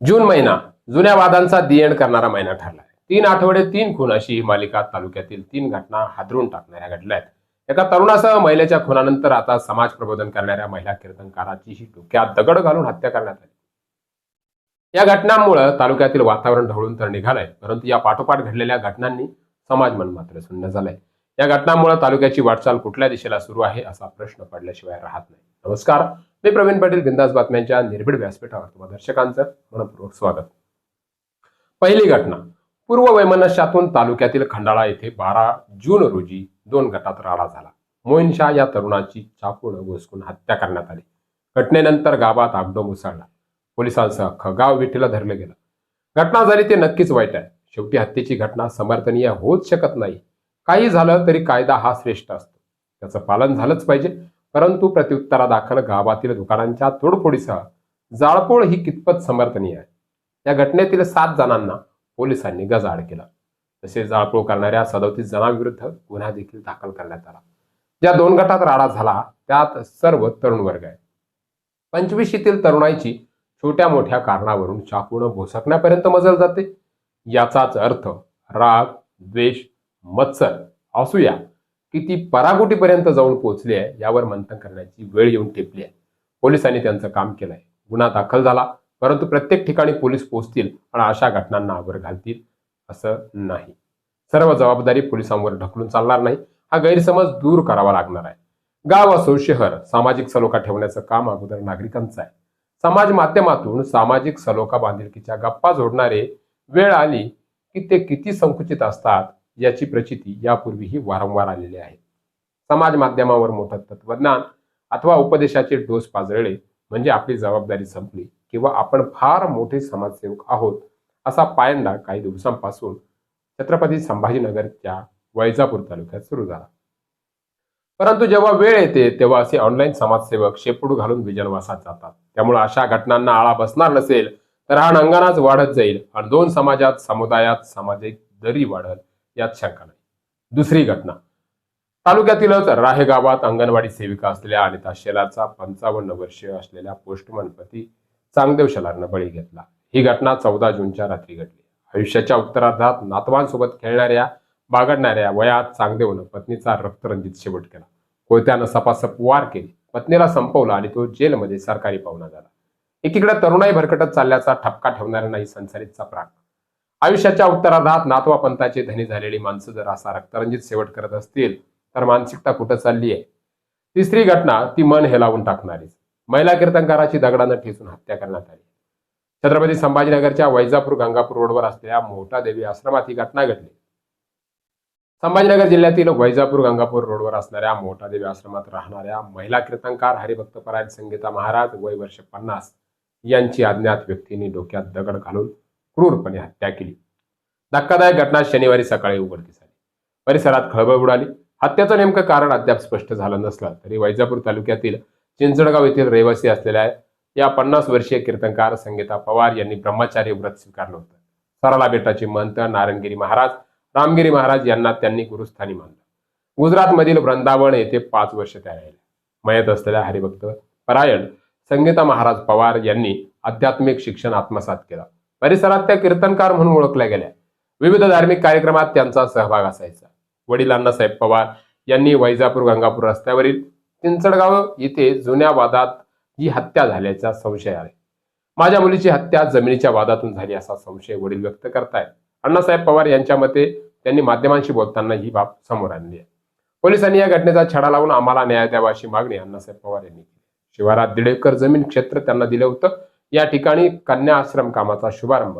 जून महिना जुन्या वादांचा दिएंड करणारा महिना ठरला आहे तीन आठवडे तीन खून अशी ही मालिका तालुक्यातील तीन घटना हादरून टाकणाऱ्या घडल्या आहेत. एका तरुणासह महिलेच्या खुनानंतर आता समाज प्रबोधन करणाऱ्या महिला कीर्तनकाराची ही डोक्यात दगड घालून हत्या करण्यात आली. या घटनांमुळे तालुक्यातील वातावरण ढवळून तर निघालंय परंतु या पाठोपाठ घडलेल्या घटनांनी समाज मन मात्र सुन्न झालंय. या घटनांमुळे तालुक्याची वाटचाल कुठल्या दिशेला सुरू आहे असा प्रश्न पडल्याशिवाय राहत नाही. नमस्कार मी प्रवीण पाटील बिंदास बातम्यांच्या निर्भीड व्यासपीठावर तुम्हा दर्शकांचं मनपूर्वक स्वागत. पहिली घटना पूर्व वैमनस्यातून तालुक्यातील खंडाळा येथे बारा जून रोजी दोन गटात राडा झाला. मोईन शाह या तरुणाची चाकून घुसकून हत्या करण्यात आली. घटनेनंतर गावात आगडोंब उसळला. पोलिसांसह खगाव विठीला धरलं गेलं. घटना झाली ते नक्कीच वाईट आहे. शेवटी हत्येची घटना समर्थनीय होऊच शकत नाही. काही झालं तरी कायदा हा श्रेष्ठ असतो. त्याचं पालन झालंच पाहिजे. परंतु प्रत्युत्तरादाखल गावातील दुकानांच्या तोडफोडीसह जाळपोळ ही कितपत समर्थनीय आहे? या घटनेतील सात जणांना पोलिसांनी गजाआड केला. तसेच जाळपोळ करणाऱ्या सदोतीस जणांविरुद्ध गुन्हा देखील दाखल करण्यात आला. ज्या दोन गटात राडा झाला त्यात सर्व तरुण वर्ग आहे पंचवीशीतील तरुणाईची छोट्या मोठ्या कारणावरून चाकून भोसकण्यापर्यंत मजल जाते. याचाच अर्थ राग द्वेष मत्सर. असूया किती परागोटीपर्यंत जाऊन पोहोचली आहे यावर मंथन करण्याची वेळ येऊन टेपली आहे. पोलिसांनी त्यांचं काम केलंय. गुन्हा दाखल झाला परंतु प्रत्येक ठिकाणी पोलीस पोहोचतील आणि अशा घटनांना आवर घालतील असं नाही. सर्व जबाबदारी पोलिसांवर ढकलून चालणार नाही. हा गैरसमज दूर करावा लागणार आहे. गाव असो शहर सामाजिक सलोखा ठेवण्याचं काम अगोदर नागरिकांचं आहे. समाज माध्यमातून सामाजिक सलोखा बांधिलकीच्या गप्पा जोडणारे वेळ आली की ते किती संकुचित असतात याची प्रचिती यापूर्वीही वारंवार आलेली आहे. समाज माध्यमावर मोठं तत्वज्ञान अथवा उपदेशाचे डोस पाजळले म्हणजे आपली जबाबदारी संपली किंवा आपण फार मोठे समाजसेवक आहोत असा पायंडा काही दिवसांपासून छत्रपती संभाजीनगरच्या वैजापूर तालुक्यात सुरू झाला. परंतु जेव्हा वेळ येते तेव्हा असे ऑनलाईन समाजसेवक शेपूट घालून विजनवासात जातात. त्यामुळे अशा घटनांना आळा बसणार नसेल तर हा अंगणाच वाढत जाईल आणि दोन समाजात समुदायात सामाजिक दरी वाढल. यात शंका नाही. दुसरी घटना. तालुक्यातीलच राहे गावात अंगणवाडी सेविका असलेल्या अनिता शेलारचा पंचावन्न वर्षीय असलेल्या पोस्टमन पती चांगदेव शेलारनं बळी घेतला. ही घटना चौदा जूनच्या रात्री घडली. आयुष्याच्या उत्तरार्धात नातवांसोबत खेळणाऱ्या बागडणाऱ्या वयात चांगदेवनं पत्नीचा रक्तरंजित शेवट केला. कोयत्यानं सपासप वार केली. पत्नीला संपवला आणि तो जेलमध्ये सरकारी पाहुणा झाला. एकीकडे तरुणाई भरकटत चालल्याचा ठपका ठेवणाऱ्यांनाही नाही संसारीतचा प्राग आयुष्याच्या उत्तरार्धात नातवा पंथाची धनी झालेली माणसं जर असा रक्तरंजित शेवट करत असतील तर मानसिकता कुठं चालली आहे? तिसरी घटना ती मन हेलावून टाकणारीच महिला कीर्तनकाराची दगडानं ठेचून हत्या करण्यात आली. छत्रपती संभाजीनगरच्या वैजापूर गंगापूर रोडवर असलेल्या मोठा देवी आश्रमात ही घटना घडली. संभाजीनगर जिल्ह्यातील वैजापूर गंगापूर रोडवर असणाऱ्या मोठा देवी आश्रमात राहणाऱ्या महिला कीर्तनकार हरिभक्त परायण संगीता महाराज वय वर्ष पन्नास यांची अज्ञात व्यक्तींनी डोक्यात दगड घालून क्रूरपणे हत्या केली. धक्कादायक घटना शनिवारी सकाळी उघडकीस आली. परिसरात खळबळ उडाली. हत्येचं नेमकं कारण अद्याप स्पष्ट झालं नसलं तरी वैजापूर तालुक्यातील चिंचडगाव येथील रहिवासी असलेल्या या पन्नास वर्षीय कीर्तनकार संगीता पवार यांनी ब्रह्मचारी व्रत स्वीकारलं होतं. सरला बेटाचे महंत नारायणगिरी महाराज रामगिरी महाराज यांना त्यांनी गुरुस्थानी मानलं. गुजरातमधील वृंदावन येथे पाच वर्ष त्या राहिल्या मयत असलेल्या हरिभक्त परायण संगीता महाराज पवार यांनी आध्यात्मिक शिक्षण आत्मसात केलं. परिसरात त्या कीर्तनकार म्हणून ओळखल्या गेल्या. विविध धार्मिक कार्यक्रमात त्यांचा सहभाग असायचा. वडील अण्णासाहेब पवार यांनी वैजापूर गंगापूर रस्त्यावरील चिंचडगाव येथे जुन्या वादात ही हत्या झाल्याचा संशय आहे. माझ्या मुलीची हत्या जमिनीच्या वादातून झाली असा संशय वडील व्यक्त करतायत. अण्णासाहेब पवार यांच्या मते त्यांनी माध्यमांशी बोलताना ही बाब समोर आणली आहे. पोलिसांनी या घटनेचा छडा लावून आम्हाला न्याय द्यावा अशी मागणी अण्णासाहेब पवार यांनी केली. शिवारात दीड एकर जमीन क्षेत्र त्यांना दिलं होतं. या ठिकाणी कन्या आश्रम कामाचा शुभारंभ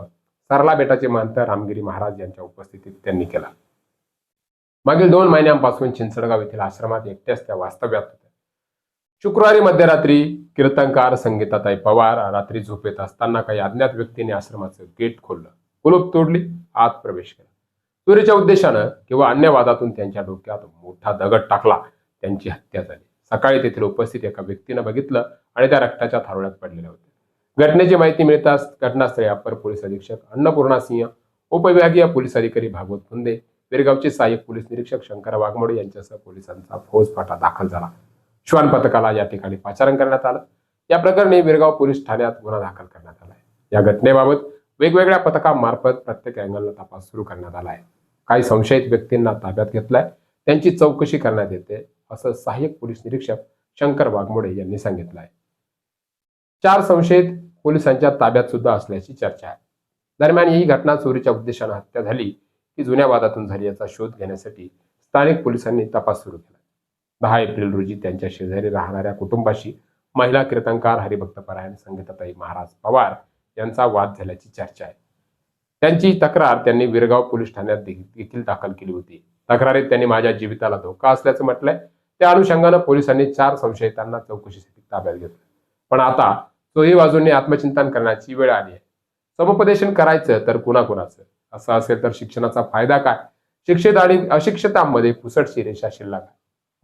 सरला बेटाचे महंत रामगिरी महाराज यांच्या उपस्थितीत त्यांनी केला. मागील दोन महिन्यांपासून चिंचडगाव येथील आश्रमात एकट्याच त्या वास्तव्यात होत्या. शुक्रवारी मध्यरात्री कीर्तनकार संगीताताई पवार रात्री झोपेत असताना काही अज्ञात व्यक्तीने आश्रमाचं गेट खोललं. कुलूप तोडली आत प्रवेश केला. चोरीच्या उद्देशानं किंवा अन्य वादातून त्यांच्या डोक्यात मोठा दगड टाकला. त्यांची हत्या झाली. सकाळी तेथील उपस्थित एका व्यक्तीनं बघितलं आणि त्या रक्ताच्या थारोळ्यात पडलेल्या होत्या. घटनेची माहिती मिळताच घटनास्थळी अप्पर पोलीस अधीक्षक अन्नपूर्णा सिंह उपविभागीय पोलीस अधिकारी भागवत फुंदे बेरगावचे सहाय्यक पोलीस निरीक्षक शंकर वाघमोडे यांच्यासह पोलिसांचा फौजफाटा दाखल झाला. श्वान पथकाला या ठिकाणी पाचारण करण्यात आलं. या प्रकरणी बिरगाव पोलीस ठाण्यात गुन्हा दाखल करण्यात आला या घटनेबाबत वेगवेगळ्या पथकामार्फत प्रत्येक अँगलला तपास सुरू करण्यात आला आहे काही संशयित व्यक्तींना ताब्यात घेतलाय. त्यांची चौकशी करण्यात येते असं सहाय्यक पोलीस निरीक्षक शंकर वाघमोडे यांनी सांगितलं आहे चार संशयित पोलिसांच्या ताब्यात सुद्धा असल्याची चर्चा आहे. दरम्यान ही घटना चोरीच्या उद्देशानं हत्या झाली की जुन्या वादातून झाली याचा शोध घेण्यासाठी स्थानिक पोलिसांनी तपास सुरू केला. दहा एप्रिल रोजी त्यांच्या शेजारी राहणाऱ्या कुटुंबाशी महिला कीर्तनकार हरिभक्त परायण संगीताताई महाराज पवार यांचा वाद झाल्याची चर्चा आहे. त्यांची तक्रार त्यांनी विरगाव पोलीस ठाण्यात देखील दाखल केली होती. तक्रारीत त्यांनी माझ्या जीविताला धोका असल्याचं म्हटलंय. त्या अनुषंगानं पोलिसांनी चार संशयितांना चौकशीसाठी ताब्यात घेतलं. पण आता चोही बाजूंनी आत्मचिंतन करण्याची वेळ आली आहे. समुपदेशन करायचं तर कुणाकुणाचं? असं असेल तर शिक्षणाचा फायदा काय? शिक्षित आणि अशिक्षितांमध्ये पुसटची रेषा शिल्लक. आहे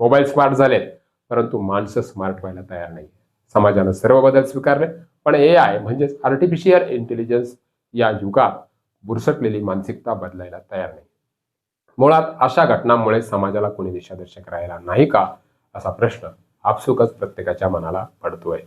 मोबाईल स्मार्ट झालेत परंतु माणसं स्मार्ट व्हायला तयार नाही समाजानं सर्व बदल स्वीकारले पण ए आय म्हणजेच आर्टिफिशियल इंटेलिजन्स या युगात बुरसटलेली मानसिकता बदलायला तयार नाही. मुळात अशा घटनांमुळे समाजाला कोणी दिशादर्शक राहायला नाही का? असा प्रश्न आपसुकच प्रत्येकाच्या मनाला पडतोय.